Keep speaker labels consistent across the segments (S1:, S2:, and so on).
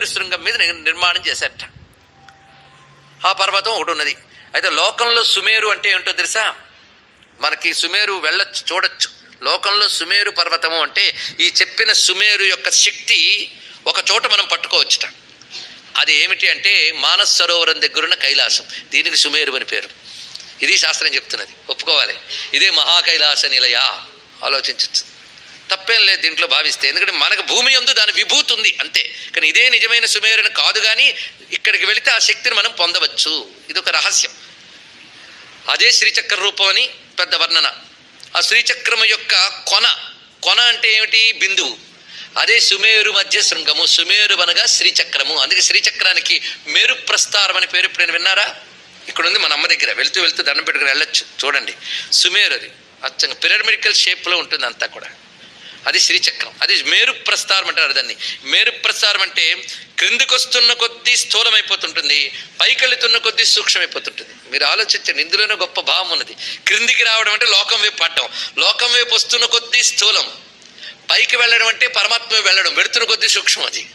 S1: సుమేరు శృంగం మీద ని- నిర్మాణం చేశారట. ఆ పర్వతం ఒకటి ఉన్నది. అయితే లోకంలో సుమేరు అంటే ఏంటో తెలుసా? మనకి సుమేరు వెళ్ళొచ్చు చూడొచ్చు. లోకంలో సుమేరు పర్వతము అంటే ఈ చెప్పిన సుమేరు యొక్క శక్తి ఒక చోట మనం పట్టుకోవచ్చుట. అది ఏమిటి అంటే మానస్ సరోవరం దగ్గరున్న కైలాసం. దీనికి సుమేరు అని పేరు. ఇది శాస్త్రం చెప్తున్నది. ఒప్పుకోవాలి. ఇదే మహాకైలాస నిలయ. ఆలోచించచ్చు. తప్పేం లేదు దీంట్లో భావిస్తే. ఎందుకంటే మనకు భూమి ఎందు దాని విభూతి ఉంది అంతే. కానీ ఇదే నిజమైన సుమేరుని కాదు కానీ ఇక్కడికి వెళితే ఆ శక్తిని మనం పొందవచ్చు. ఇది ఒక రహస్యం. అదే శ్రీచక్ర రూపం అని పెద్ద వర్ణన. ఆ శ్రీచక్రము యొక్క కొన. కొన అంటే ఏమిటి? బిందువు. అదే సుమేరు మధ్య శృంగము. సుమేరు అనగా శ్రీచక్రము. అందుకే శ్రీచక్రానికి మేరు ప్రస్తారం అని పేరు నేను విన్నారా? ఇక్కడ ఉంది మన అమ్మ దగ్గర. వెళ్తూ వెళ్తూ దండం పెట్టుకుని వెళ్ళొచ్చు. చూడండి. సుమేరు అది అచ్చంగా పిరమిడికల్ షేప్లో ఉంటుంది అంతా కూడా. అది శ్రీచక్రం. అది మేరు ప్రస్తారం అంటారు దాన్ని. మేరు ప్రస్తారం అంటే క్రిందికి వస్తున్న కొద్దీ స్థూలమైపోతుంటుంది పైకి వెళుతున్న కొద్దీ సూక్ష్మమైపోతుంటుంది. మీరు ఆలోచించండి ఇందులోనే గొప్ప భావం ఉన్నది. క్రిందికి రావడం అంటే లోకం వైపు పడ్డం. లోకం వైపు వస్తున్న కొద్దీ స్థూలం. పైకి వెళ్ళడం అంటే పరమాత్మ వెళ్ళడం వెళుతున్న కొద్దీ సూక్ష్మం అది.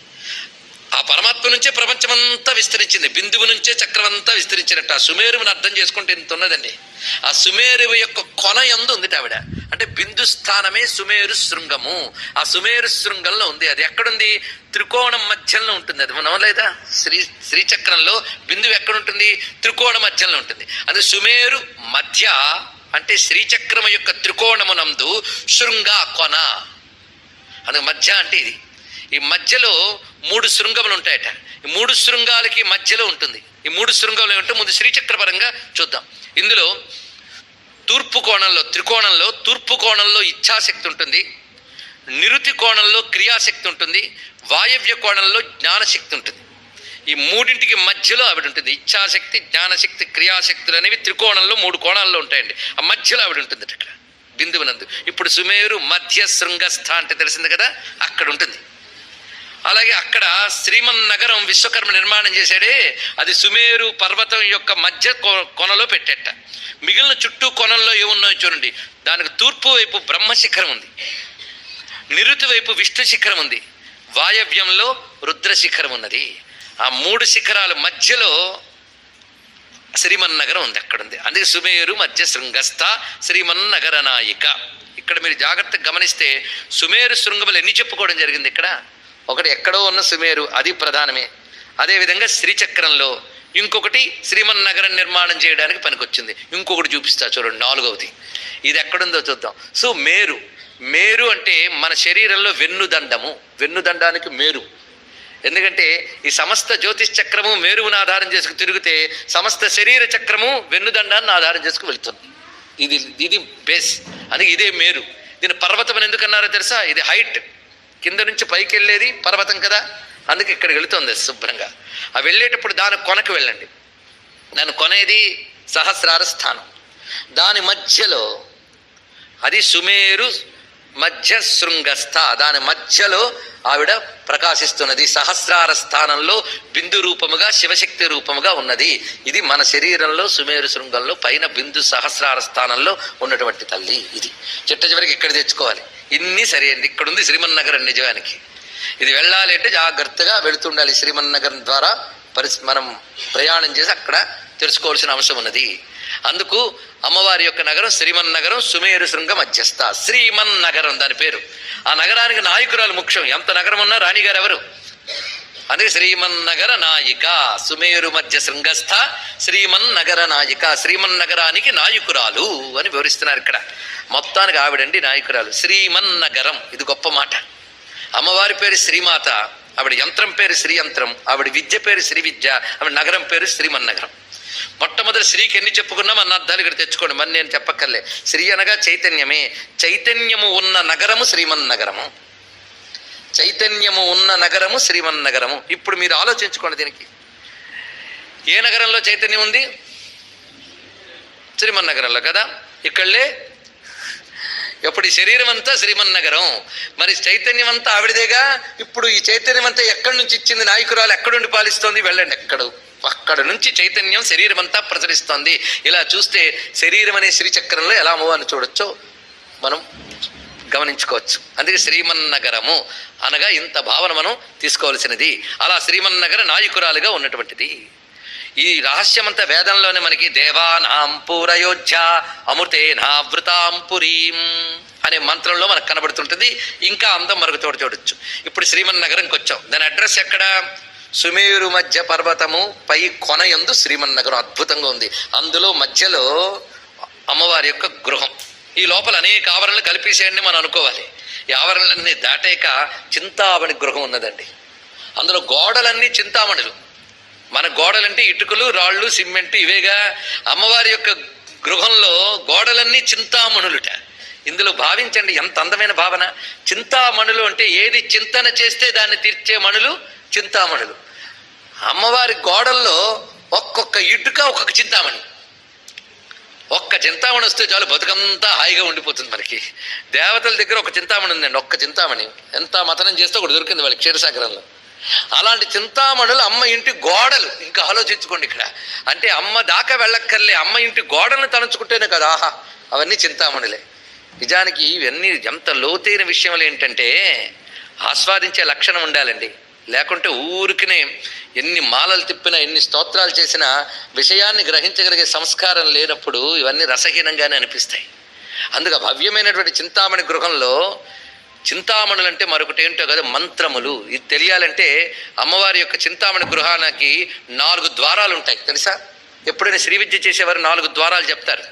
S1: ఆ పరమాత్మ నుంచే ప్రపంచమంతా విస్తరించింది. బిందువు నుంచే చక్రం అంతా విస్తరించినట్టు. ఆ సుమేరుని అర్థం చేసుకుంటే ఇంత ఉన్నదండి. ఆ సుమేరు యొక్క కొన ఎందు ఉంది ఆవిడ. అంటే బిందు స్థానమే సుమేరు శృంగము. ఆ సుమేరు శృంగంలో ఉంది. అది ఎక్కడుంది? త్రికోణం మధ్యంలో ఉంటుంది. అది మనం లేదా శ్రీ శ్రీచక్రంలో బిందువు ఎక్కడుంటుంది? త్రికోణ మధ్యంలో ఉంటుంది. అది సుమేరు మధ్య అంటే శ్రీచక్రం యొక్క త్రికోణమునందు శృంగ కొన. అందుకు మధ్య అంటే ఇది. ఈ మధ్యలో మూడు శృంగములు ఉంటాయట. ఈ మూడు శృంగాలకి మధ్యలో ఉంటుంది. ఈ మూడు శృంగములు ఏమంటే ముందు శ్రీచక్రపరంగా చూద్దాం. ఇందులో తూర్పు కోణంలో త్రికోణంలో తూర్పు కోణంలో ఇచ్ఛాశక్తి ఉంటుంది. నిరుతి కోణంలో క్రియాశక్తి ఉంటుంది. వాయవ్య కోణంలో జ్ఞానశక్తి ఉంటుంది. ఈ మూడింటికి మధ్యలో ఆవిడ ఉంటుంది. ఇచ్ఛాశక్తి జ్ఞానశక్తి క్రియాశక్తులు అనేవి త్రికోణంలో మూడు కోణాల్లో ఉంటాయండి. ఆ మధ్యలో ఆవిడ ఉంటుంది ఇక్కడ. బిందువునందు. ఇప్పుడు సుమేరు మధ్య శృంగస్థ అంటే తెలిసింది కదా? అక్కడ ఉంటుంది. అలాగే అక్కడ శ్రీమన్ నగరం విశ్వకర్మ నిర్మాణం చేశాడే. అది సుమేరు పర్వతం యొక్క మధ్య కొ- కొనలో పెట్టేట. మిగిలిన చుట్టూ కొనల్లో ఏమున్నాయో చూడండి. దానికి తూర్పు వైపు బ్రహ్మ శిఖరం ఉంది. నిరుతి వైపు విష్ణు శిఖరం ఉంది. వాయవ్యంలో రుద్ర శిఖరం ఉన్నది. ఆ మూడు శిఖరాల మధ్యలో శ్రీమన్నగరం ఉంది. అక్కడ ఉంది. అందుకే సుమేరు మధ్య శృంగస్థ శ్రీమన్నగర నాయిక. ఇక్కడ మీరు జాగ్రత్తగా గమనిస్తే సుమేరు శృంగములు ఎన్ని చెప్పుకోవడం జరిగింది ఇక్కడ? ఒకటి ఎక్కడో ఉన్న సుమేరు అది ప్రధానమే. అదేవిధంగా శ్రీచక్రంలో ఇంకొకటి శ్రీమన్నగరం నిర్మాణం చేయడానికి పనికొచ్చింది. ఇంకొకటి చూపిస్తా చూడండి నాలుగవది. ఇది ఎక్కడుందో చూద్దాం. సో మేరు. మేరు అంటే మన శరీరంలో వెన్నుదండము. వెన్నుదండానికి మేరు. ఎందుకంటే ఈ సమస్త జ్యోతిష్ చక్రము మేరువును ఆధారం చేసుకు తిరిగితే సమస్త శరీర చక్రము వెన్నుదండాన్ని ఆధారం చేసుకు వెళ్తుంది. ఇది ఇది బేస్. అని ఇదే మేరు. దీని పర్వతం ఎందుకన్నారో తెలుసా? ఇది హైట్. కింద నుంచి పైకి వెళ్ళేది పర్వతం కదా? అందుకే ఇక్కడికి వెళుతుంది శుభ్రంగా. ఆ వెళ్ళేటప్పుడు దాని కొనకు వెళ్ళండి. దాని కొనేది సహస్రార స్థానం. దాని మధ్యలో అది సుమేరు మధ్య శృంగస్థ దాని మధ్యలో ఆవిడ ప్రకాశిస్తున్నది. సహస్రార స్థానంలో బిందు రూపముగా శివశక్తి రూపముగా ఉన్నది. ఇది మన శరీరంలో సుమేరు శృంగంలో పైన బిందు సహస్రార స్థానంలో ఉన్నటువంటి తల్లి ఇది. చిట్ట చివరికి ఇక్కడ తెచ్చుకోవాలి? ఇన్ని సరైనది ఇక్కడ ఉంది శ్రీమన్నగరం నిజానికి. ఇది వెళ్ళాలి అంటే జాగ్రత్తగా వెళుతుండాలి శ్రీమన్నగరం ద్వారా పరిస్ మనం ప్రయాణం చేసి అక్కడ తెలుసుకోవాల్సిన అంశం ఉన్నది. అందుకు అమ్మవారి యొక్క నగరం శ్రీమన్నగరం సుమేరు శృంగ మధ్యస్థ. శ్రీమన్నగరం దాని పేరు. ఆ నగరానికి నాయకురాలు ముఖ్యం. ఎంత నగరం ఉన్నా రాణిగారు ఎవరు? అందుకే శ్రీమన్నగర నాయిక సుమేరు మధ్య శృంగస్థ శ్రీమన్నగర నాయిక శ్రీమన్నగరానికి నాయకురాలు అని వివరిస్తున్నారు ఇక్కడ. మొత్తానికి ఆవిడండి నాయకురాలు శ్రీమన్నగరం ఇది గొప్ప మాట. అమ్మవారి పేరు శ్రీమాత ఆవిడ యంత్రం పేరు శ్రీ యంత్రం ఆవిడ విద్య పేరు శ్రీ విద్య ఆవిడ నగరం పేరు శ్రీమన్నగరం. మొట్టమొదటి శ్రీకి ఎన్ని చెప్పుకున్నాం అన్న అర్థాలు ఇక్కడ తెచ్చుకోండి మరి నేను చెప్పక్కర్లే. శ్రీ అనగా చైతన్యమే చైతన్యము ఉన్న నగరము శ్రీమన్నగరము. చైతన్యము ఉన్న నగరము శ్రీమన్ నగరము. ఇప్పుడు మీరు ఆలోచించుకోండి దీనికి. ఏ నగరంలో చైతన్యం ఉంది? శ్రీమన్ నగరంలో కదా? ఇక్కడలే. ఇప్పుడు ఈ శరీరం అంతా శ్రీమన్నగరం మరి చైతన్యం అంతా ఆవిడదేగా? ఇప్పుడు ఈ చైతన్యం అంతా ఎక్కడి నుంచి ఇచ్చింది? నాయకురాలు ఎక్కడుండి పాలిస్తోంది? వెళ్ళండి ఎక్కడ? అక్కడ నుంచి చైతన్యం శరీరం అంతా ప్రసరిస్తోంది. ఇలా చూస్తే శరీరం అనే శ్రీచక్రంలో ఎలా అమ్మవారిని చూడొచ్చో మనం గమనించుకోవచ్చు. అందుకే శ్రీమన్నగరము అనగా ఇంత భావన మనం తీసుకోవాల్సినది. అలా శ్రీమన్నగర నాయకురాలుగా ఉన్నటువంటిది. ఈ రహస్యమంతా వేదంలోనే మనకి దేవానాం పూరయోధ్య అమృతేనావృతాం పురీం అనే మంత్రంలో మనకు కనబడుతుంటుంది. ఇంకా అందం మరొక చోట చూడొచ్చు. ఇప్పుడు శ్రీమన్నగరంకి వచ్చాం. దాని అడ్రస్ ఎక్కడ? సుమేరు మధ్య పర్వతము పై కొన శ్రీమన్ శ్రీమన్నగరం అద్భుతంగా ఉంది. అందులో మధ్యలో అమ్మవారి యొక్క గృహం. ఈ లోపల అనేక ఆవరణలు కల్పించేయండి మనం అనుకోవాలి. ఈ ఆవరణలన్నీ దాటాక చింతామణి గృహం ఉన్నదండి. అందులో గోడలన్నీ చింతామణులు. మన గోడలంటే ఇటుకలు రాళ్ళు సిమెంట్ ఇవేగా అమ్మవారి యొక్క గృహంలో గోడలన్నీ చింతామణులుట. ఇందులో భావించండి ఎంత అందమైన భావన. చింతామణులు అంటే ఏది చింతన చేస్తే దాన్ని తీర్చే మణులు చింతామణులు. అమ్మవారి గోడల్లో ఒక్కొక్క ఇటుక ఒక్కొక్క చింతామణి. ఒక్క చింతామణి వస్తే చాలు బతుకంతా హాయిగా ఉండిపోతుంది మనకి. దేవతల దగ్గర ఒక చింతామణి ఉందండి ఒక్క చింతామణి. ఎంత మతనం చేస్తే ఒకటి దొరికింది వాళ్ళకి క్షీరసాగరంలో. అలాంటి చింతామణులు అమ్మ ఇంటి గోడలు. ఇంకా ఆలోచించుకోండి ఇక్కడ. అంటే అమ్మ దాకా వెళ్ళక్కర్లే అమ్మ ఇంటి గోడలను తలుచుకుంటేనే కదా ఆహా అవన్నీ చింతామణులే. నిజానికి ఇవన్నీ ఎంత లోతైన విషయములు ఏంటంటే ఆస్వాదించే లక్షణం ఉండాలండి. లేకుంటే ఊరికినే ఎన్ని మాలలు తిప్పినా ఎన్ని స్తోత్రాలు చేసినా విషయాన్ని గ్రహించగలిగే సంస్కారం లేనప్పుడు ఇవన్నీ రసహీనంగానే అనిపిస్తాయి. అందుకు భవ్యమైనటువంటి చింతామణి గృహంలో చింతామణులు అంటే మరొకటి ఏంటో కదా మంత్రములు. ఇది తెలియాలంటే అమ్మవారి యొక్క చింతామణి గృహానికి నాలుగు ద్వారాలు ఉంటాయి తెలుసా? ఎప్పుడైనా శ్రీ విద్య చేసేవారు నాలుగు ద్వారాలు చెప్తారు.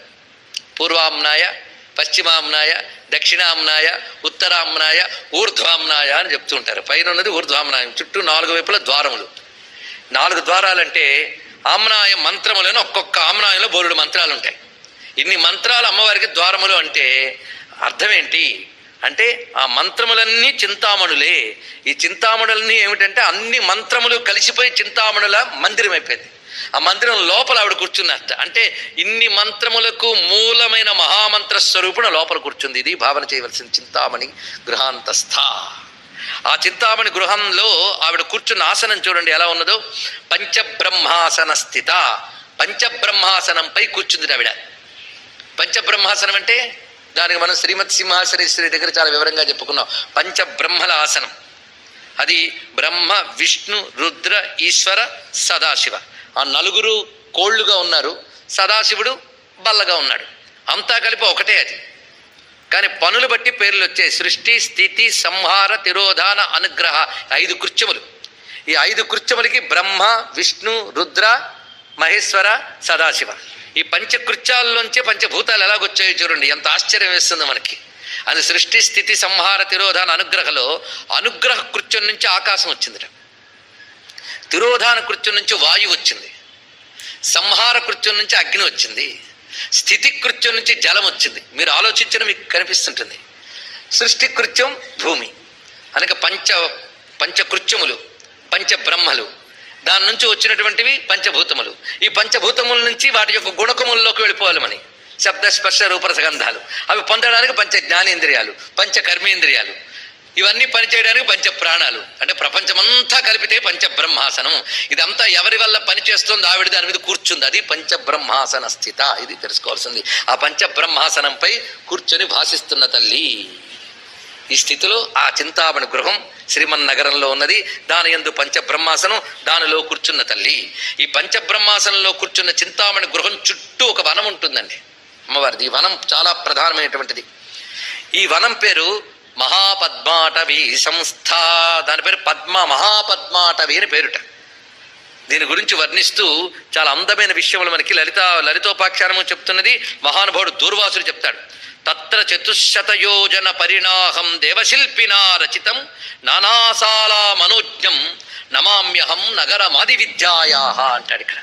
S1: పూర్వామ్నాయ పశ్చిమామ్నాయ దక్షిణామ్నాయ ఉత్తరామ్నాయ ఊర్ధ్వామ్నాయ అని చెప్తూ ఉంటారు. పైన ఉన్నది ఊర్ధ్వామ్నాయం చుట్టూ నాలుగు వైపుల ద్వారములు. నాలుగు ద్వారాలంటే ఆమ్నాయ మంత్రములను ఒక్కొక్క ఆమ్నాయంలో బోరుడు మంత్రాలు ఉంటాయి ఇన్ని మంత్రాలు అమ్మవారికి ద్వారములు అంటే అర్థం ఏంటి అంటే ఆ మంత్రములన్నీ చింతామణులే. ఈ చింతామణులన్నీ ఏమిటంటే అన్ని మంత్రములు కలిసిపోయి చింతామణుల మందిరం అయిపోయింది ఆ మందిరం లోపల ఆవిడ కూర్చున్నట్ట. అంటే ఇన్ని మంత్రములకు మూలమైన మహామంత్ర స్వరూపుణ లోపల కూర్చుంది. ఇది భావన చేయవలసిన చింతామణి గృహాంతస్థ. ఆ చింతామణి గృహంలో ఆవిడ కూర్చున్న ఆసనం చూడండి ఎలా ఉన్నదో. పంచబ్రహ్మాసన స్థిత పంచబ్రహ్మాసనంపై కూర్చుంది ఆవిడ. పంచబ్రహ్మాసనం అంటే దానికి మనం శ్రీమత్ సింహాసనేశ్వరి దగ్గర చాలా వివరంగా చెప్పుకున్నాం. పంచబ్రహ్మల ఆసనం అది బ్రహ్మ విష్ణు రుద్ర ఈశ్వర సదాశివ. ఆ నలుగురు కోళ్ళుగా ఉన్నారు. సదాశివుడు బల్లగా ఉన్నాడు. అంతా కలిపి ఒకటే అది. కానీ పనులు బట్టి పేర్లు వచ్చాయి సృష్టి స్థితి సంహార తిరోధాన అనుగ్రహ ఐదు కృత్యములు. ఈ ఐదు కృత్యములకి బ్రహ్మ విష్ణు రుద్ర మహేశ్వర సదాశివ. ఈ పంచకృత్యాల్లోంచే పంచభూతాలు ఎలాగొచ్చాయో చూడండి. ఎంత ఆశ్చర్యం వేస్తుంది మనకి. అది సృష్టి స్థితి సంహార తిరోధాన అనుగ్రహలో అనుగ్రహ కృత్యం నుంచి ఆకాశం వచ్చిందిట. తిరోధాన కృత్యం నుంచి వాయువు వచ్చింది. సంహార కృత్యం నుంచి అగ్ని వచ్చింది. స్థితి కృత్యం నుంచి జలం వచ్చింది. మీరు ఆలోచించడం మీకు కనిపిస్తుంటుంది. సృష్టి కృత్యం భూమి. అనగా పంచ పంచకృత్యములు పంచబ్రహ్మలు. దాని నుంచి వచ్చినటువంటివి పంచభూతములు. ఈ పంచభూతముల నుంచి వాటి యొక్క గుణకముల్లోకి వెళ్ళిపోవాలి మని శబ్ద స్పర్శ రూపరసగంధాలు అవి పొందడానికి పంచ జ్ఞానేంద్రియాలు పంచ కర్మేంద్రియాలు ఇవన్నీ పనిచేయడానికి పంచ ప్రాణాలు. అంటే ప్రపంచమంతా కలిపితే పంచబ్రహ్మాసనం ఇదంతా ఎవరి వల్ల పనిచేస్తుందో ఆవిడ దాని మీద కూర్చుంది. అది పంచబ్రహ్మాసన స్థిత. ఇది తెలుసుకోవాల్సింది. ఆ పంచబ్రహ్మాసనంపై కూర్చొని భాషిస్తున్న తల్లి. ఈ స్థితిలో ఆ చింతామణి గృహం శ్రీమన్ నగరంలో ఉన్నది. దాని ఎందు పంచబ్రహ్మాసనం దానిలో కూర్చున్న తల్లి. ఈ పంచబ్రహ్మాసనంలో కూర్చున్న చింతామణి గృహం చుట్టూ ఒక వనం ఉంటుందండి. అమ్మవారిది. ఈ వనం చాలా ప్రధానమైనటువంటిది. ఈ వనం పేరు మహాపద్మాటవి సంస్థ. దాని పేరు పద్మ మహాపద్మాటవి అని పేరుట. దీని గురించి వర్ణిస్తూ చాలా అందమైన విషయములు మనకి లలిత లలితోపాఖ్యానము చెప్తున్నది మహానుభావుడు దూర్వాసుడు చెప్తాడు. తత్ర చతుశతయోజన పరిణాహం దేవశిల్పినా రచితం నానాసాలా మనోజ్ఞం నమామ్యహం నగరమాది విద్యాయా అంటాడు ఇక్కడ.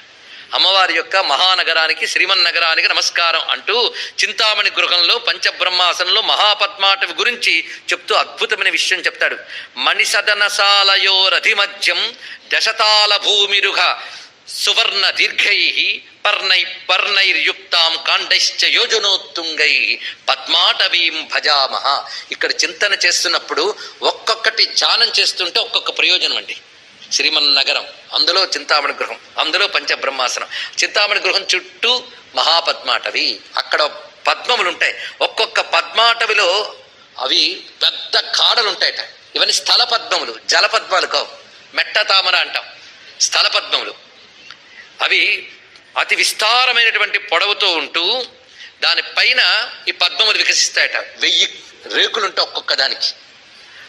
S1: అమ్మవారి యొక్క మహానగరానికి శ్రీమన్ నగరానికి నమస్కారం అంటూ చింతామణి గృహంలో పంచబ్రహ్మాసనంలో మహాపద్మాటవి గురించి చెప్తూ అద్భుతమైన విషయం చెప్తాడు. మణిసదనసాలయోరధిమధ్యం దశతాల భూమిరుహ సువర్ణ దీర్ఘై పర్ణై పర్ణైర్యుక్తాం కాండైశ్చ యోజనోత్తుంగై పద్మాటవీం భజామహ. ఇక్కడ చింతన చేస్తున్నప్పుడు ఒక్కొక్కటి ధ్యానం చేస్తుంటే ఒక్కొక్క ప్రయోజనం అండి. శ్రీమన్నగరం అందులో చింతామణి గృహం అందులో పంచబ్రహ్మాసనం. చింతామణి గృహం చుట్టూ మహాపద్మాటవి. అక్కడ పద్మములు ఉంటాయి ఒక్కొక్క పద్మాటవిలో అవి పెద్ద కాడలు ఉంటాయట ఇవన్నీ స్థల పద్మములు జల పద్మాలు కావు. మెట్ట తామర అంటాం. స్థల పద్మములు. అవి అతి విస్తారమైనటువంటి పొడవుతో ఉంటూ దానిపైన ఈ పద్మములు వికసిస్తాయట. వెయ్యి రేకులుంటాయి ఒక్కొక్క దానికి.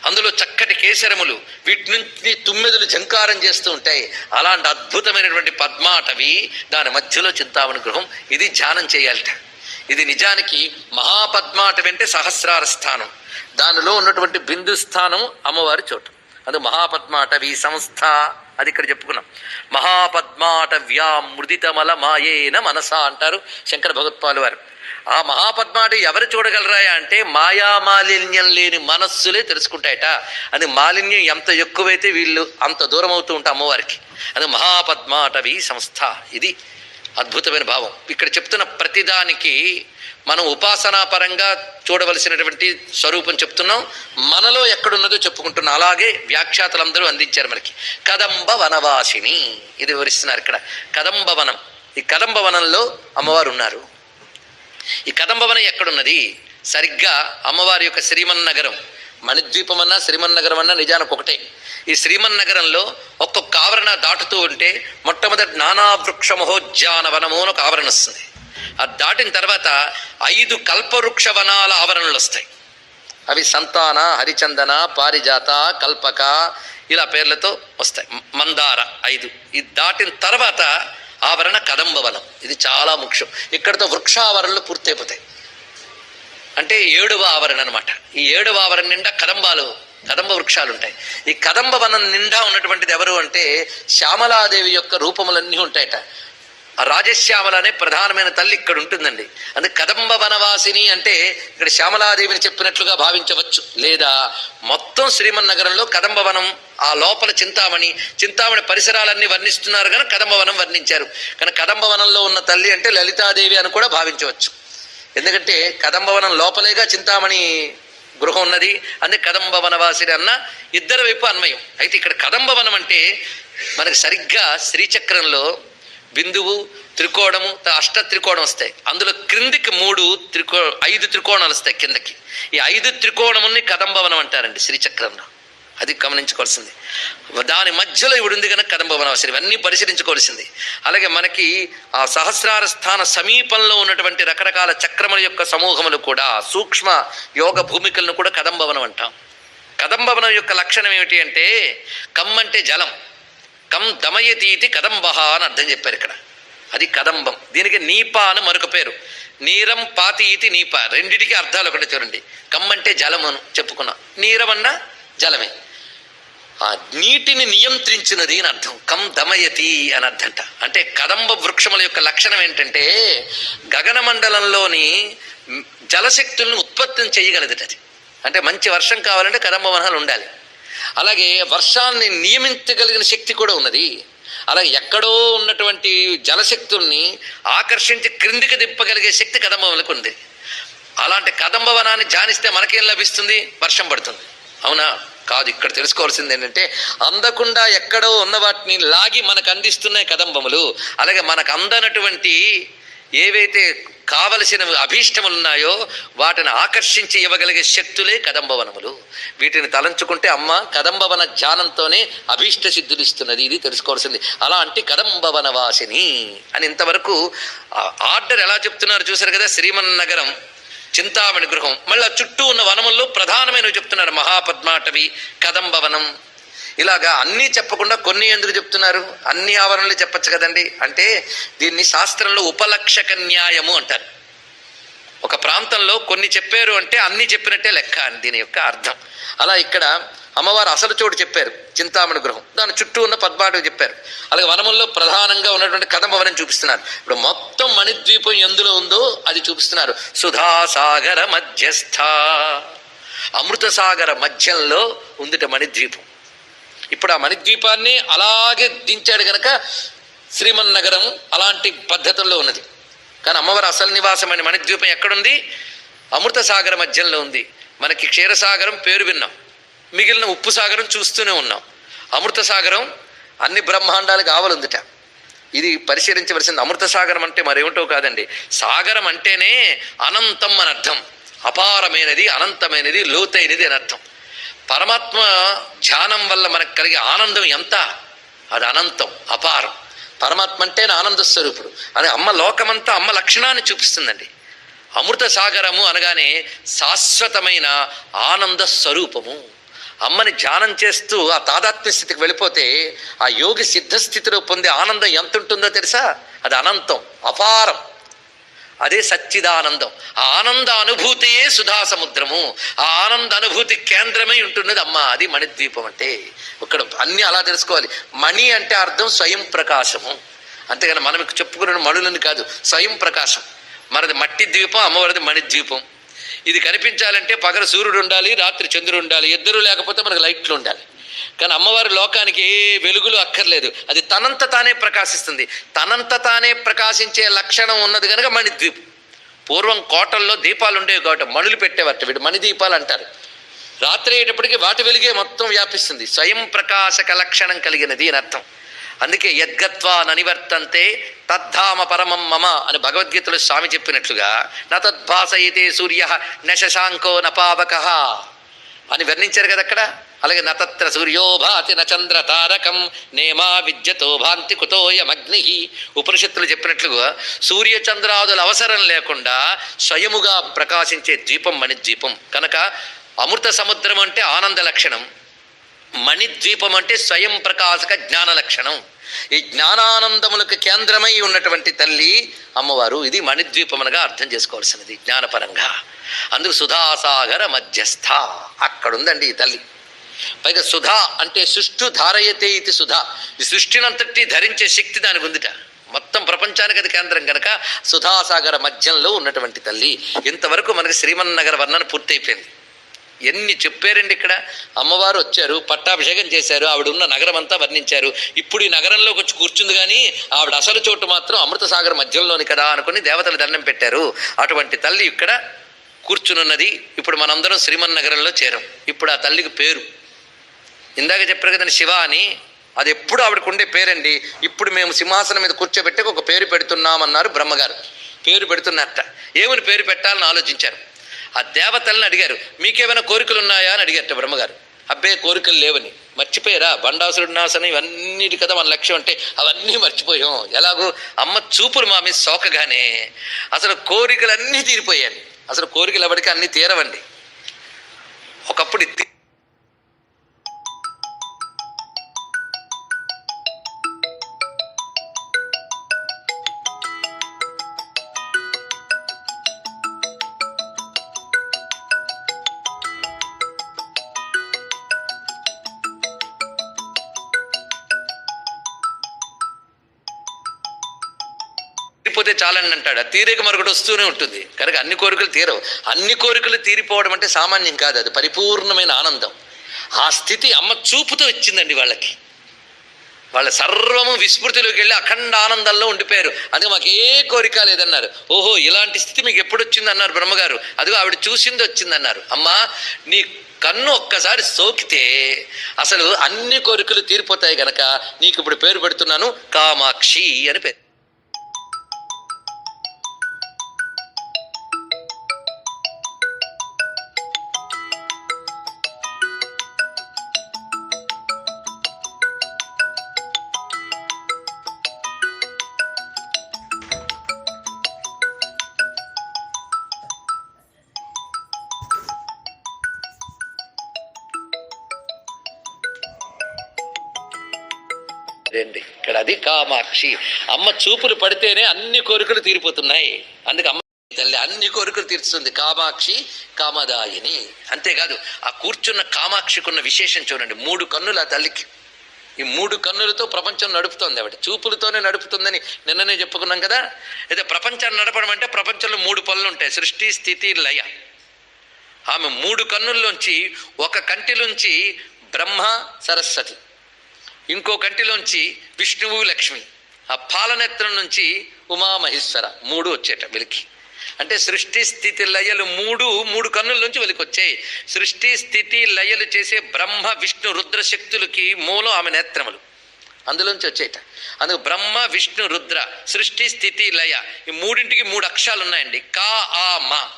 S1: అందులో చక్కటి కేసరములు వీటి నుంచి తుమ్మెదలు జంకారం చేస్తూ ఉంటాయి. అలాంటి అద్భుతమైనటువంటి పద్మాటవి దాని మధ్యలో చింతామణి గృహం ఇది ధ్యానం చేయాలట. ఇది నిజానికి మహాపద్మాటవి అంటే సహస్రార స్థానం. దానిలో ఉన్నటువంటి బిందు స్థానం అమ్మవారి చోటు. అది మహాపద్మాటవి సంస్థ అది ఇక్కడ చెప్పుకున్నాం. మహాపద్మాటవ్యా మృదితమల మాయేన మనస అంటారు శంకర భగవత్పాలు వారు. ఆ మహాపద్మాటి ఎవరు చూడగలరా అంటే మాయా మాలిన్యం లేని మనస్సులే తెలుసుకుంటాయట. అది మాలిన్యం ఎంత ఎక్కువైతే వీళ్ళు అంత దూరం అవుతూ ఉంటాం అమ్మవారికి. అది మహాపద్మాటవి సంస్థ. ఇది అద్భుతమైన భావం. ఇక్కడ చెప్తున్న ప్రతిదానికి మనం ఉపాసనా పరంగా చూడవలసినటువంటి స్వరూపం చెప్తున్నాం. మనలో ఎక్కడున్నదో చెప్పుకుంటున్నాం. అలాగే వ్యాఖ్యాతలందరూ అందించారు మనకి. కదంబ వనవాసిని ఇది వివరిస్తున్నారు ఇక్కడ. కదంబ వనం ఈ కదంబ వనంలో అమ్మవారు ఉన్నారు. ఈ కదంబవనం ఎక్కడున్నది? సరిగ్గా అమ్మవారి యొక్క శ్రీమన్ నగరం మణిద్వీపం అన్నా శ్రీమన్నగరం అన్నా నిజానికి ఒకటే. ఈ శ్రీమన్ నగరంలో ఒక్కొక్క ఆవరణ దాటుతూ ఉంటే మొట్టమొదటి నానా వృక్ష వనము అని ఒక ఆవరణ వస్తుంది. అది దాటిన తర్వాత ఐదు కల్పవృక్ష వనాల ఆవరణలు వస్తాయి. అవి సంతాన హరిచందన పారిజాత కల్పక ఇలా పేర్లతో వస్తాయి. మందార ఐదు. ఇది దాటిన తర్వాత ఆవరణ కదంబవనం. ఇది చాలా ముఖ్యం. ఇక్కడతో వృక్షావరణలు పూర్తయిపోతాయి. అంటే ఏడవ ఆవరణ అనమాట ఈ ఏడవ ఆవరణ నిండా కదంబాలు కదంబ వృక్షాలు ఉంటాయి ఈ కదంబ వనం నిండా ఉన్నటువంటిది ఎవరు అంటే శ్యామలాదేవి యొక్క రూపములన్నీ ఉంటాయట. రాజశ్యామల అనే ప్రధానమైన తల్లి ఇక్కడ ఉంటుందండి. అందుకే కదంబ వనవాసిని అంటే ఇక్కడ శ్యామలాదేవిని చెప్పినట్లుగా భావించవచ్చు. లేదా మొత్తం శ్రీమన్నగరంలో కదంబ వనం ఆ లోపల చింతామణి చింతామణి పరిసరాలన్నీ వర్ణిస్తున్నారు కనుక కదంబ వనం వర్ణించారు. కానీ కదంబ వనంలో ఉన్న తల్లి అంటే లలితాదేవి అని కూడా భావించవచ్చు. ఎందుకంటే కదంబవనం లోపలేగా చింతామణి గృహం ఉన్నది. అందుకే కదంబ వనవాసిని అన్న ఇద్దరు వైపు అన్వయం. అయితే ఇక్కడ కదంబవనం అంటే మనకి సరిగ్గా శ్రీచక్రంలో బిందువు త్రికోణము అష్ట త్రికోణం వస్తాయి. అందులో క్రిందికి మూడు త్రికో ఐదు త్రికోణాలు వస్తాయి కిందకి. ఈ ఐదు త్రికోణముని కదంబవనం అంటారండి శ్రీచక్రంలో. అది గమనించుకోవాల్సింది దాని మధ్యలో ఇవి ఉంది కనుక కదంబవనవసరం ఇవన్నీ పరిశీలించుకోవాల్సింది అలాగే మనకి ఆ సహస్రార స్థాన సమీపంలో ఉన్నటువంటి రకరకాల చక్రముల యొక్క సమూహములు కూడా సూక్ష్మ యోగ భూమికలను కూడా కదంబవనం అంటాం. కదంబవనం యొక్క లక్షణం ఏమిటి అంటే కమ్మంటే జలం. కం దమయతీతి కదంబహ అని అర్థం చెప్పారు ఇక్కడ. అది కదంబం. దీనికి నీప అని మరొక పేరు. నీరం పాతీతి నీప. రెండిటికి అర్థాలు ఒకటి చూడండి. కమ్ అంటే జలం అని చెప్పుకున్నాం. నీరం అన్నా జలమే. ఆ నీటిని నియంత్రించినది అని అర్థం. కం దమయతి అని అర్థంట. అంటే కదంబ వృక్షముల యొక్క లక్షణం ఏంటంటే గగనమండలంలోని జలశక్తుల్ని జలశక్తులను ఉత్పత్తిని చేయగలదట అది. అంటే మంచి వర్షం కావాలంటే కదంబ వనాలు ఉండాలి. అలాగే వర్షాన్ని నియమించగలిగిన శక్తి కూడా ఉన్నది. అలాగే ఎక్కడో ఉన్నటువంటి జలశక్తుల్ని ఆకర్షించి క్రిందికి దింపగలిగే శక్తి కదంబవనకు ఉంది. అలాంటి కదంబవనాన్ని జానిస్తే ధ్యానిస్తే మనకేం లభిస్తుంది? వర్షం పడుతుంది. అవునా? కాదు ఇక్కడ తెలుసుకోవాల్సింది ఏంటంటే అందకుండా ఎక్కడో ఉన్న వాటిని లాగి మనకు అందిస్తున్నాయి కదంబములు. అలాగే మనకు అందనటువంటి ఏవైతే కావలసిన అభీష్టములు ఉన్నాయో వాటిని ఆకర్షించి ఇవ్వగలిగే శక్తులే కదంబవనములు. వీటిని తలంచుకుంటే అమ్మ కదంబవన ధ్యానంతోనే అభీష్ట సిద్ధులు ఇస్తున్నది. ఇది తెలుసుకోవాల్సింది. అలాంటి కదంబవన వాసిని అని ఇంతవరకు ఆర్డర్ ఎలా చెప్తున్నారు చూసారు కదా? శ్రీమన్నగరం చింతామణి గృహం. మళ్ళీ ఆ చుట్టూ ఉన్న వనముల్లో ప్రధానమైనవి చెప్తున్నారు మహాపద్మాటవి కదంబవనం ఇలాగా అన్నీ చెప్పకుండా కొన్ని ఎందుకు చెప్తున్నారు? అన్ని ఆవరణలు చెప్పచ్చు కదండి. అంటే దీన్ని శాస్త్రంలో ఉపలక్షక న్యాయము అంటారు. ఒక ప్రాంతంలో కొన్ని చెప్పారు అంటే అన్ని చెప్పినట్టే లెక్క అని దీని యొక్క అర్థం. అలా ఇక్కడ అమ్మవారు అసలు చోటు చెప్పారు చింతామణి గృహం. దాని చుట్టూ ఉన్న పద్మాటవి చెప్పారు. అలాగే వనముల్లో ప్రధానంగా ఉన్నటువంటి కదంబవనం చూపిస్తున్నారు. ఇప్పుడు మొత్తం మణిద్వీపం ఎందులో ఉందో అది చూపిస్తున్నారు. సుధాసాగర మధ్యస్థ. అమృత సాగర మధ్యంలో ఉందిట మణిద్వీపం. ఇప్పుడు ఆ మణిద్వీపాన్ని అలాగే దించాడు గనక శ్రీమన్నగరం అలాంటి పద్ధతుల్లో ఉన్నది. కానీ అమ్మవారి అసలు నివాసమైన మణిద్వీపం ఎక్కడుంది? అమృత సాగర మధ్యంలో ఉంది. మనకి క్షీరసాగరం పేరు విన్నాం. మిగిలిన ఉప్పు సాగరం చూస్తూనే ఉన్నాం. అమృత సాగరం అన్ని బ్రహ్మాండాలకు ఆవలుందిట ఇది పరిశీలించవలసింది. అమృత సాగరం అంటే మరేమిటో కాదండి. సాగరం అంటేనే అనంతం అని అర్థం. అపారమైనది అనంతమైనది లోతైనది అని అర్థం. పరమాత్మ ధ్యానం వల్ల మనకు కలిగే ఆనందం ఎంత? అది అనంతం అపారం. పరమాత్మ అంటే ఆనంద స్వరూపుడు. అది అమ్మ లోకమంతా అమ్మ లక్షణాన్ని చూపిస్తుందండి. అమృత సాగరము అనగానే శాశ్వతమైన ఆనంద స్వరూపము. అమ్మని ధ్యానం చేస్తూ ఆ తాదాత్మ్య స్థితికి వెళ్ళిపోతే ఆ యోగి సిద్ధస్థితిలో పొందే ఆనందం ఎంత ఉంటుందో తెలుసా? అది అనంతం అపారం. అదే సచ్చిదానందం. ఆనంద అనుభూతియే సుధా సముద్రము ఆ ఆనంద అనుభూతి కేంద్రమై ఉంటున్నది అమ్మ అది మణిద్వీపం అంటే. ఇక్కడ అన్ని అలా తెలుసుకోవాలి. మణి అంటే అర్థం స్వయం ప్రకాశము. అంతేగాని మనం చెప్పుకున్న మణులని కాదు స్వయం ప్రకాశం. మనది మట్టి ద్వీపం అమ్మవారిది మణిద్వీపం. ఇది కనిపించాలంటే పగల సూర్యుడు ఉండాలి రాత్రి చంద్రుడు ఉండాలి. ఇద్దరు లేకపోతే మనకు లైట్లు ఉండాలి. కానీ అమ్మవారి లోకానికి ఏ వెలుగులు అక్కర్లేదు. అది తనంత తానే ప్రకాశిస్తుంది. తనంత తానే ప్రకాశించే లక్షణం ఉన్నది కనుక మణిద్వీపం పూర్వం కోటల్లో దీపాలు ఉండేవి కాబట్టి మణులు పెట్టేవారు. వీడు మణి దీపాలు అంటారు. రాత్రి అయ్యేటప్పటికి వాటి వెలుగే మొత్తం వ్యాపిస్తుంది. స్వయం ప్రకాశక లక్షణం కలిగినది అని అర్థం. అందుకే యద్గత్వా ననివర్తంతే తద్ధామ పరమం మమ అని భగవద్గీతలో స్వామి చెప్పినట్లుగా నతద్భాసయితే సూర్య నశశాంకో శశాంకో నపావక. అని వర్ణించారు కదా అక్కడ? అలాగే నతత్ర సూర్యోభాతి నచంద్ర తారకం నేమా విద్యతో భాంతి కుతోయమగ్ని. ఉపనిషత్తులు చెప్పినట్లుగా సూర్యచంద్రాదుల అవసరం లేకుండా స్వయముగా ప్రకాశించే ద్వీపం మణిద్వీపం. కనుక అమృత సముద్రం అంటే ఆనంద లక్షణం. మణిద్వీపం అంటే స్వయం ప్రకాశక జ్ఞాన లక్షణం. ఈ జ్ఞానానందములకు కేంద్రమై ఉన్నటువంటి తల్లి అమ్మవారు ఇది మణిద్వీపమునగా అర్థం చేసుకోవాల్సినది జ్ఞానపరంగా. అందుకు సుధాసాగర మధ్యస్థ. అక్కడుందండి ఈ తల్లి. పైగా సుధా అంటే సుష్టు ధారయతే ఇది సుధా. ఈ సృష్టినంతటి ధరించే శక్తి దానికి ఉందిట. మొత్తం ప్రపంచానికి అది కేంద్రం కనుక సుధాసాగర మధ్యంలో ఉన్నటువంటి తల్లి. ఇంతవరకు మనకి శ్రీమన్నగర వర్ణన పూర్తయిపోయింది. ఎన్ని చెప్పారండి ఇక్కడ? అమ్మవారు వచ్చారు పట్టాభిషేకం చేశారు ఆవిడ ఉన్న నగరం అంతా వర్ణించారు. ఇప్పుడు ఈ నగరంలోకి వచ్చి కూర్చుంది కానీ ఆవిడ అసలు చోటు మాత్రం అమృతసాగర్ మధ్యంలోని కదా అనుకుని దేవతలు దండం పెట్టారు. అటువంటి తల్లి ఇక్కడ కూర్చునున్నది. ఇప్పుడు మనందరం శ్రీమన్నగరంలో చేరం. ఇప్పుడు ఆ తల్లికి పేరు. ఇందాక చెప్పారు కదండి శివ అని. అది ఎప్పుడు ఆవిడకు ఉండే పేరండి. ఇప్పుడు మేము సింహాసనం మీద కూర్చోబెట్టి ఒక పేరు పెడుతున్నామన్నారు బ్రహ్మగారు. పేరు పెడుతున్నట్ట ఏమని పేరు పెట్టాలని ఆలోచించారు? ఆ దేవతలను అడిగారు మీకేమైనా కోరికలు ఉన్నాయా అని అడిగారట బ్రహ్మగారు. అబ్బే కోరికలు లేవని. మర్చిపోయారా? బండాసురుడు నాశనం ఇవన్నిటి కదా మన లక్ష్యం అంటే అవన్నీ మర్చిపోయాం. ఎలాగో అమ్మ చూపులు మా మీద సోకగానే అసలు కోరికలు అన్నీ తీరిపోయాయి. అసలు కోరికలు ఎవరికి అన్నీ తీరవండి. ఒకప్పుడు కోరితే తీరిపోతే చాలని అంటాడు. తీరిక మరొకటి వస్తూనే ఉంటుంది. కనుక అన్ని కోరికలు తీరవు. అన్ని కోరికలు తీరిపోవడం అంటే సామాన్యం కాదు. అది పరిపూర్ణమైన ఆనందం. ఆ స్థితి అమ్మ చూపుతో ఇచ్చిందండి వాళ్ళకి. వాళ్ళ సర్వము విస్మృతిలోకి వెళ్ళి అఖండ ఆనందంలో ఉండిపోయారు. అందుకే మాకు ఏ కోరిక లేదన్నారు. ఓహో ఇలాంటి స్థితి మీకు ఎప్పుడు వచ్చింది అన్నారు బ్రహ్మగారు? అదిగో ఆవిడ చూసింది వచ్చిందన్నారు. అమ్మా నీ కన్ను ఒక్కసారి సోకితే అసలు అన్ని కోరికలు తీరిపోతాయి గనక నీకు ఇప్పుడు పేరు పెడుతున్నాను కామాక్షి అని పేరు. రండి ఇక్కడ అది కామాక్షి. అమ్మ చూపులు పడితేనే అన్ని కోరికలు తీరిపోతున్నాయి. అందుకే అమ్మ తల్లి అన్ని కోరికలు తీరుస్తుంది. కామాక్షి కామదాయిని. అంతేకాదు ఆ కూర్చున్న కామాక్షికున్న విశేషం చూడండి. మూడు కన్నులు ఆ తల్లికి. ఈ మూడు కన్నులతో ప్రపంచం నడుపుతోంది ఆవిడ. చూపులతోనే నడుపుతుందని నిన్ననే చెప్పుకున్నాం కదా? అయితే ప్రపంచాన్ని నడపడం అంటే ప్రపంచంలో మూడు పనులు ఉంటాయి. సృష్టి స్థితి లయ. ఆమె మూడు కన్నుల్లోంచి ఒక కంటిలోంచి బ్రహ్మ సరస్వతి. ఇంకో కంటిలోంచి విష్ణువు లక్ష్మి. ఆ పాలనేత్రం నుంచి ఉమామహేశ్వర మూడు వచ్చేట వెలికి. అంటే సృష్టి స్థితి లయలు మూడు మూడు కన్నుల నుంచి వెలికి వచ్చాయి సృష్టి స్థితి లయలు చేసే బ్రహ్మ విష్ణు రుద్ర శక్తులకి మూలం ఆమె నేత్రములు. అందులోంచి వచ్చేట. అందుకు బ్రహ్మ విష్ణు రుద్ర సృష్టి స్థితి లయ ఈ మూడింటికి మూడు అక్షరాలు ఉన్నాయండి కా ఆ మా.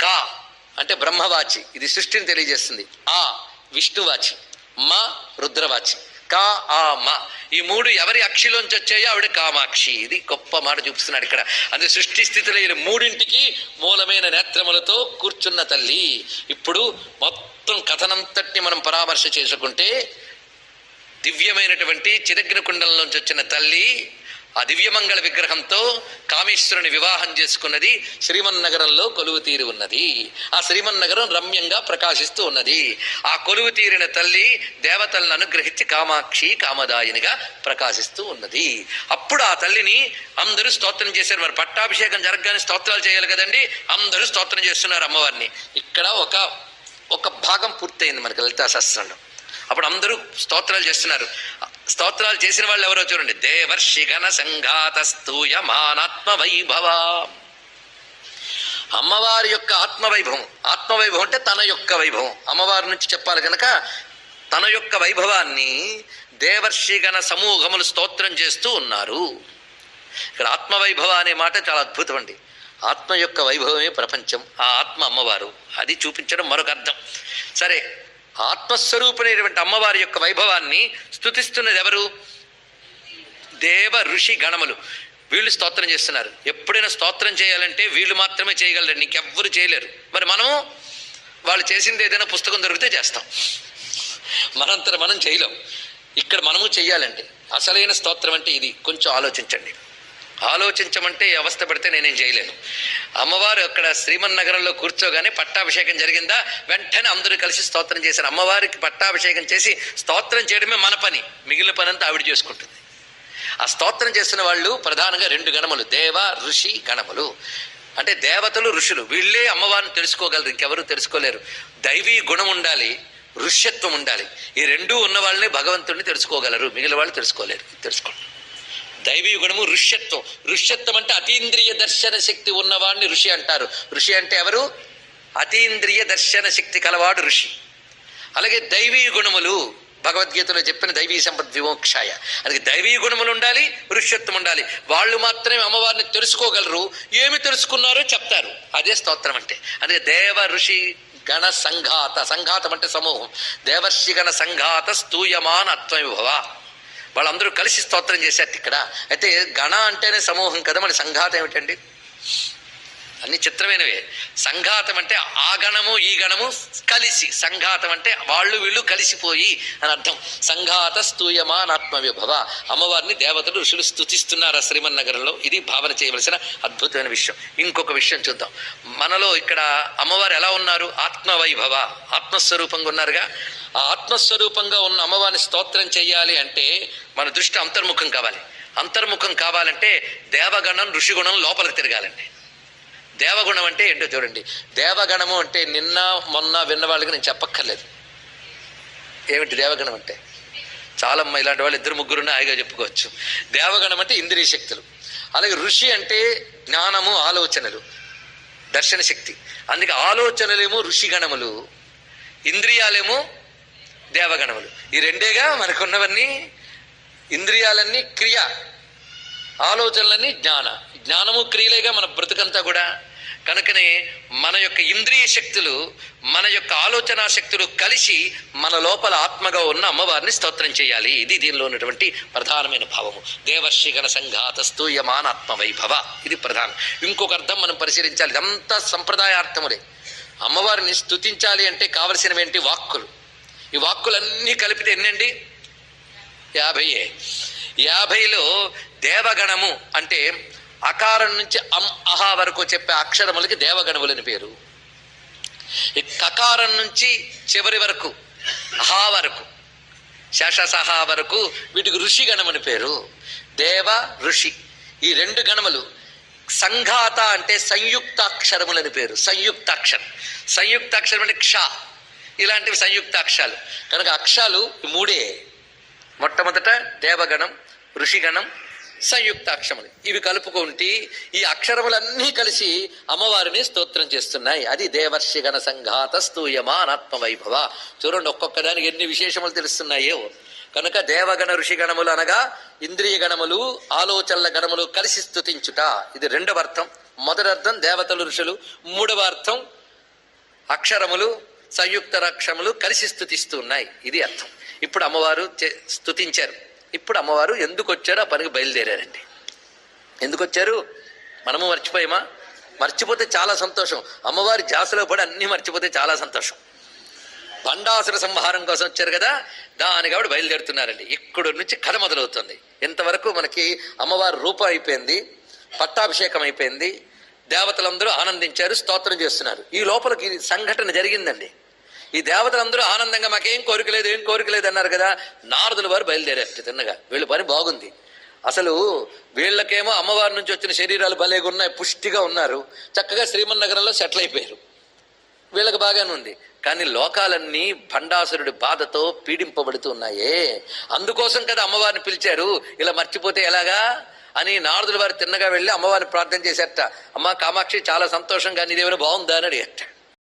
S1: కా అంటే బ్రహ్మవాచి. ఇది సృష్టిని తెలియజేస్తుంది. ఆ విష్ణువాచి. మ రుద్రవాచి. కా ఆ మ. ఈ మూడు ఎవరి అక్షిలోంచి వచ్చాయో ఆవిడ కామాక్షి. ఇది గొప్ప మాట చూపిస్తున్నాడు ఇక్కడ. అంటే సృష్టి స్థితిలో ఈ మూడింటికి మూలమైన నేత్రములతో కూర్చున్న తల్లి. ఇప్పుడు మొత్తం కథనంతటిని మనం పరామర్శ చేసుకుంటే దివ్యమైనటువంటి చిరగ్న కుండంలోంచి వచ్చిన తల్లి ఆ దివ్యమంగళ విగ్రహంతో కామేశ్వరుని వివాహం చేసుకున్నది శ్రీమన్నగరంలో కొలువు తీరి ఉన్నది. ఆ శ్రీమన్నగరం రమ్యంగా ప్రకాశిస్తూ ఉన్నది. ఆ కొలువు తీరిన తల్లి దేవతలను అనుగ్రహించి కామాక్షి కామదాయినిగా ప్రకాశిస్తూ ఉన్నది. అప్పుడు ఆ తల్లిని అందరూ స్తోత్రం చేశారు. మరి పట్టాభిషేకం జరగగానే స్తోత్రాలు చేయాలి కదండి? అందరూ స్తోత్రం చేస్తున్నారు అమ్మవారిని. ఇక్కడ ఒక ఒక భాగం పూర్తయింది మనకి లలితా శాస్త్రంలో అప్పుడు అందరూ స్తోత్రాలు చేస్తున్నారు. స్తోత్రాలు చేసిన వాళ్ళు ఎవరో చూడండి. దేవర్షి గణ సంఘాత స్థూయమానాత్మ వైభవ అమ్మవారి యొక్క ఆత్మవైభవం. ఆత్మవైభవం అంటే తన యొక్క వైభవం. అమ్మవారి నుంచి చెప్పాలి కనుక తన యొక్క వైభవాన్ని దేవర్షిగణ సమూహములు స్తోత్రం చేస్తూ ఉన్నారు. ఇక్కడ ఆత్మవైభవ అనే మాట చాలా అద్భుతం అండి. ఆత్మ యొక్క వైభవమే ప్రపంచం. ఆ ఆత్మ అమ్మవారు. అది చూపించడం మరొక అర్థం. సరే ఆత్మస్వరూపునైనటువంటి అమ్మవారి యొక్క వైభవాన్ని స్థుతిస్తున్నది ఎవరు దేవ ఋషి గణములు. వీళ్ళు స్తోత్రం చేస్తున్నారు. ఎప్పుడైనా స్తోత్రం చేయాలంటే వీళ్ళు మాత్రమే చేయగలరు ఇంకెవ్వరు చేయలేరు. మరి మనము వాళ్ళు చేసింది ఏదైనా పుస్తకం దొరికితే చేస్తాం. మనంతర మనం చేయలేం. ఇక్కడ మనము చెయ్యాలంటే అసలైన స్తోత్రం అంటే ఇది. కొంచెం ఆలోచించండి. ఆలోచించమంటే ఈ అవస్థ పెడితే నేనేం చేయలేను. అమ్మవారు అక్కడ శ్రీమన్ నగరంలో కూర్చోగానే పట్టాభిషేకం జరిగిందా? వెంటనే అందరూ కలిసి స్తోత్రం చేశారు. అమ్మవారికి పట్టాభిషేకం చేసి స్తోత్రం చేయడమే మన పని. మిగిలిన పని అంతా ఆవిడ చేసుకుంటుంది. ఆ స్తోత్రం చేసిన వాళ్ళు ప్రధానంగా రెండు గణములు దేవ ఋషి గణములు. అంటే దేవతలు ఋషులు. వీళ్ళే అమ్మవారిని తెలుసుకోగలరు. ఇంకెవరు తెలుసుకోలేరు. దైవీ గుణం ఉండాలి ఋష్యత్వం ఉండాలి. ఈ రెండూ ఉన్న వాళ్ళని భగవంతుడిని తెలుసుకోగలరు. మిగిలిన వాళ్ళు తెలుసుకోలేరు. తెలుసుకోండి. దైవీ గుణము ఋష్యత్వం. ఋష్యత్వం అంటే అతీంద్రియ దర్శన శక్తి ఉన్నవాడిని ఋషి అంటారు. ఋషి అంటే ఎవరు? అతీంద్రియ దర్శన శక్తి కలవాడు ఋషి. అలాగే దైవీ గుణములు భగవద్గీతలో చెప్పిన దైవీ సంపద్ విమోక్షాయ. అందుకే దైవీ గుణములు ఉండాలి ఋష్యత్వం ఉండాలి. వాళ్ళు మాత్రమే అమ్మవారిని తెలుసుకోగలరు. ఏమి తెలుసుకున్నారో చెప్తారు. అదే స్తోత్రం అంటే. అందుకే దేవ ఋషి గణ సంఘాత. సంఘాతం అంటే సమూహం. దేవర్షి గణ సంఘాత స్తూయమాన అత్వవిభవ. వాళ్ళందరూ కలిసి స్తోత్రం చేశారు ఇక్కడ. అయితే గణ అంటేనే సమూహం కదా మన సంఘాతం ఏమిటండి? అన్ని చిత్రమైనవే. సంఘాతం అంటే ఆ గణము ఈ గణము కలిసి. సంఘాతం అంటే వాళ్ళు వీళ్ళు కలిసిపోయి అని అర్థం. సంఘాత స్తూయమానాత్మ విభవ అమ్మవారిని దేవతలు ఋషులు స్థుతిస్తున్నారు ఆ శ్రీమన్నగరంలో? ఇది భావన చేయవలసిన అద్భుతమైన విషయం. ఇంకొక విషయం చూద్దాం. మనలో ఇక్కడ అమ్మవారు ఎలా ఉన్నారు? ఆత్మవైభవ. ఆత్మస్వరూపంగా ఉన్నారుగా? ఆ ఆత్మస్వరూపంగా ఉన్న అమ్మవారిని స్తోత్రం చేయాలి అంటే మన దృష్టి అంతర్ముఖం కావాలి. అంతర్ముఖం కావాలంటే దేవగణం ఋషిగుణం లోపలికి తిరగాలండి. దేవగుణం అంటే ఏంటో చూడండి. దేవగణము అంటే నిన్న మొన్న విన్న వాళ్ళకి నేను చెప్పక్కర్లేదు. ఏమిటి దేవగణం అంటే? చాలా ఇలాంటి వాళ్ళు ఇద్దరు ముగ్గురున్న హాయిగా చెప్పుకోవచ్చు. దేవగణం అంటే ఇంద్రియ శక్తులు. అలాగే ఋషి అంటే జ్ఞానము ఆలోచనలు దర్శన శక్తి. అందుకే ఆలోచనలేమో ఋషిగణములు ఇంద్రియాలేమో దేవగణములు. ఈ రెండేగా మనకున్నవన్నీ ఇంద్రియాలన్నీ క్రియ ఆలోచనలన్నీ జ్ఞాన. జ్ఞానము క్రియలేగా మన బ్రతుకంతా కూడా కనుకనే మన యొక్క ఇంద్రియ శక్తులు మన యొక్క ఆలోచన శక్తులు కలిసి మన లోపల ఆత్మగా ఉన్న అమ్మవారిని స్తోత్రం చేయాలి. ఇది దీనిలో ఉన్నటువంటి ప్రధానమైన భావము. దేవర్షిగణ సంఘాత స్తూయమానాత్మ వైభవ. ఇది ప్రధానం. ఇంకొక అర్థం మనం పరిశీలించాలి. ఇదంతా సంప్రదాయార్థములే. అమ్మవారిని స్తుతించాలి అంటే కావలసినవేంటి? వాక్కులు. ఈ వాక్కులన్నీ కలిపితే ఎన్నండి? యాభైయే. యాభైలో దేవగణము అంటే అకారం నుంచి అం అహా వరకు చెప్పే అక్షరములకి దేవగణములని పేరు. ఈ కకారం నుంచి చివరి వరకు అహా వరకు శషసహా వరకు వీటికి ఋషి గణమని పేరు. దేవ ఋషి ఈ రెండు గణములు సంఘాత అంటే సంయుక్తాక్షరములని పేరు. సంయుక్తాక్షరం. సంయుక్తాక్షరం అంటే క్ష. ఇలాంటివి సంయుక్తాక్షరాలు కనుక అక్షరాలు మూడే. మొట్టమొదట దేవగణం ఋషిగణం సంయుక్తాక్షరములు ఇవి కలుపుకుంటే ఈ అక్షరములన్నీ కలిసి అమ్మవారిని స్తోత్రం చేస్తున్నాయి. అది దేవర్షిగణ సంఘాత స్తూయమానాత్మ వైభవ. చూడండి ఒక్కొక్క దానికి ఎన్ని విశేషములు తెలుస్తున్నాయో. కనుక దేవగణ ఋషిగణములు అనగా ఇంద్రియ గణములు ఆలోచనల గణములు కలిసి స్థుతించుట ఇది రెండవ అర్థం. మొదటి అర్థం దేవతలు ఋషులు. మూడవ అర్థం అక్షరములు. సంయుక్త రక్షములు కలిసి స్థుతిస్తూ ఉన్నాయి. ఇది అర్థం. ఇప్పుడు అమ్మవారు చే- ఇప్పుడు అమ్మవారు ఎందుకు వచ్చారో ఆ పనికి బయలుదేరారండి. ఎందుకు వచ్చారు మనము మర్చిపోయామా? మర్చిపోతే చాలా సంతోషం. అమ్మవారి జాసలో పడి అన్నీ మర్చిపోతే చాలా సంతోషం. బండాసుర సంహారం కోసం వచ్చారు కదా దాని కాబట్టి బయలుదేరుతున్నారండి. ఇక్కడ నుంచి కథ మొదలవుతుంది. ఇంతవరకు మనకి అమ్మవారి రూపం అయిపోయింది పట్టాభిషేకం అయిపోయింది దేవతలందరూ ఆనందించారు స్తోత్రం చేస్తున్నారు. ఈ లోపలికి సంఘటన జరిగిందండి. ఈ దేవతలందరూ ఆనందంగా మాకేం కోరిక లేదు ఏం కోరిక లేదు అన్నారు కదా నారదుల వారు బయలుదేరారు తిన్నగా. వీళ్ళ పని బాగుంది. అసలు వీళ్ళకేమో అమ్మవారి నుంచి వచ్చిన శరీరాలు భలేగా ఉన్నాయి పుష్టిగా ఉన్నారు. చక్కగా శ్రీమన్నగరంలో సెటిల్ అయిపోయారు. వీళ్ళకి బాగానే ఉంది. కానీ లోకాలన్నీ భండాసురుడి బాధతో పీడింపబడుతున్నాయే అందుకోసం కదా అమ్మవారిని పిలిచారు. ఇలా మర్చిపోతే ఎలాగా? అని నారదుల వారు తిన్నగా వెళ్ళి అమ్మవారిని ప్రార్థన చేశారట అమ్మ కామాక్షి చాలా సంతోషంగా నీదేమైనా బాగుందా? అని అడిగట.